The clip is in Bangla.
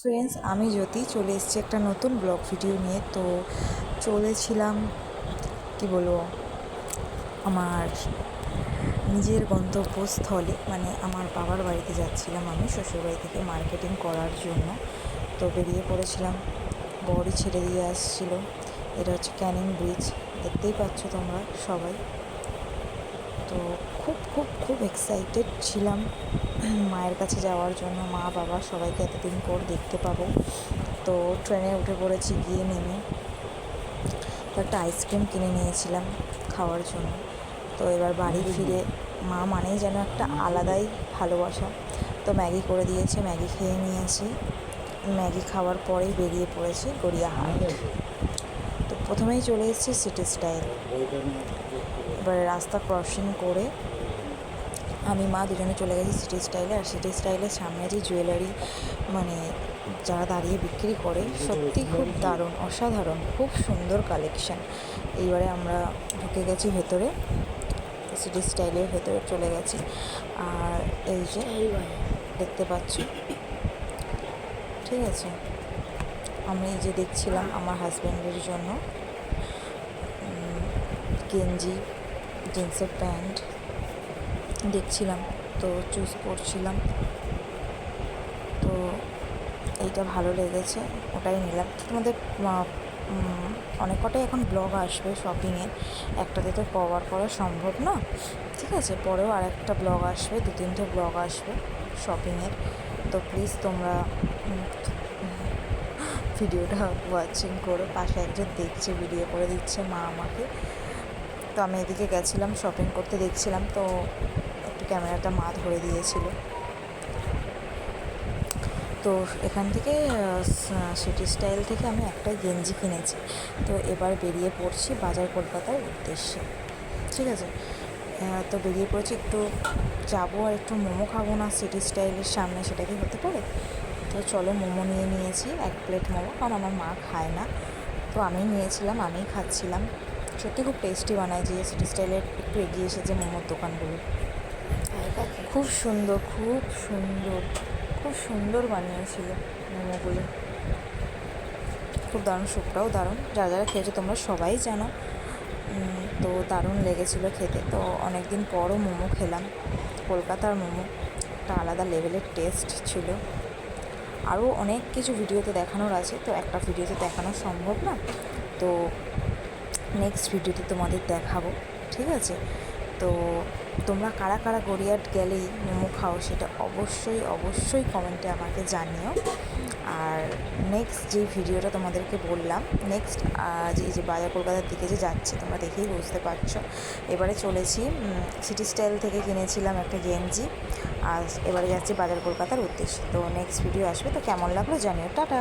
ফ্রেন্ডস আমি জ্যোতি চলে এসেছি একটা নতুন ব্লগ ভিডিও নিয়ে। তো চলেছিলাম, কি বলব, আমার নিজের গন্তব্যস্থলে মানে আমার বাবার বাড়িতে যাচ্ছিলাম আমি শ্বশুরবাড়ি থেকে মার্কেটিং করার জন্য। তো বেরিয়ে পড়েছিলাম বড়ি ছেড়ে দিয়ে আসছিল। এটা হচ্ছে ক্যানিং ব্রিজ, দেখতেই পাচ্ছ তোমরা সবাই। তো খুব খুব খুব এক্সাইটেড ছিলাম মায়ের কাছে যাওয়ার জন্য। মা বাবা সবাইকে এতদিন পর দেখতে পাবো। তো ট্রেনে উঠে পড়েছি গিয়ে নেমে তো একটা আইসক্রিম কিনে নিয়েছিলাম খাওয়ার জন্য। তো এবার বাড়ি ফিরে মা মানেই যেন একটা আলাদাই ভালোবাসা। তো ম্যাগি করে দিয়েছে ম্যাগি খেয়ে নিয়েছি। ম্যাগি খাওয়ার পরেই বেরিয়ে পড়েছি গড়িয়াহাট। তো প্রথমেই চলে এসেছি সিটি স্টাইল এবারে রাস্তা ক্রসিং করে আমি মা দুজনে চলে গেছি সিটি স্টাইলে আর সিটি স্টাইলের সামনে যে জুয়েলারি মানে যারা দাঁড়িয়ে বিক্রি করে, সত্যি খুব দারুণ, অসাধারণ, খুব সুন্দর কালেকশান এইবারে আমরা ঢুকে গেছি ভেতরে সিটি স্টাইলের ভেতরে চলে গেছি। আর এই যে দেখতে পাচ্ছি, ঠিক আছে? আমি এই যে দেখছিলাম আমার হাজব্যান্ডের জন্য গেঞ্জি জিন্সের প্যান্ট দেখছিলাম, তো চুজ করছিলাম। তো এইটা ভালো লেগেছে, ওটাই নিলাম। তোমাদের অনেক কটাই এখন ব্লগ আসবে শপিংয়ের একটাতে তো কভার করা সম্ভব না। ঠিক আছে, পরেও আর একটা ব্লগ আসবে, দু তিনটে ব্লগ আসবে শপিংয়ের তো প্লিজ তোমরা ভিডিওটা ওয়াচিং করো, পাশে একজন দেখছে ভিডিও করে দিচ্ছে মা আমাকে। তো আমি এদিকে গেছিলাম শপিং করতে দেখছিলাম, তো একটু ক্যামেরাটা মা ধরে দিয়েছিল। তো এখান থেকে সিটি স্টাইল থেকে আমি একটা গেঞ্জি কিনেছি। তো এবার বেরিয়ে পড়ছি বাজার কলকাতার উদ্দেশ্যে। ঠিক আছে? তো বেরিয়ে পড়েছি, একটু যাব আর একটু মোমো খাব না সিটি স্টাইলের সামনে সেটা কি হতে পারে। তো চলো মোমো নিয়ে নিয়েছি, এক প্লেট মোমো, কারণ আমার মা খায় না। তো আমি নিয়েছিলাম, আমিই খাচ্ছিলাম। সত্যি খুব টেস্টি বানায় যে সিটি স্টাইলের একটু এগিয়ে এসেছে মোমোর দোকানগুলো। খুব সুন্দর খুব সুন্দর খুব সুন্দর বানিয়েছিল মোমোগুলো। খুব দারুণ, স্যুপটাও দারুণ। যারা যারা খেয়েছো তোমরা সবাই জানো। তো দারুণ লেগেছিলো খেতে। তো অনেক দিন পরও মোমো খেলাম। কলকাতার মোমো। একটা আলাদা লেভেলের টেস্ট ছিল। আরও অনেক কিছু ভিডিওতে দেখানোর আছে। তো একটা ভিডিওতে দেখানো সম্ভব না? তো নেক্সট ভিডিওতে তোমাদের দেখাবো, ঠিক আছে? তো তোমরা কারা কারা গড়িয়াট গেলেই মোমো খাও সেটা অবশ্যই অবশ্যই কমেন্টে আমাকে জানিও। আর নেক্সট যে ভিডিওটা তোমাদেরকে বললাম নেক্সট যে যে বাজার কলকাতার দিকে যে যাচ্ছে, তোমরা দেখেই বুঝতে পারছ। এবারে চলেছি সিটি স্টাইল থেকে কিনেছিলাম একটা গেঞ্জি, আর এবারে যাচ্ছি বাজার কলকাতার উদ্দেশ্যে। তো নেক্সট ভিডিও আসবে, তো কেমন লাগল জানিও। টাটা!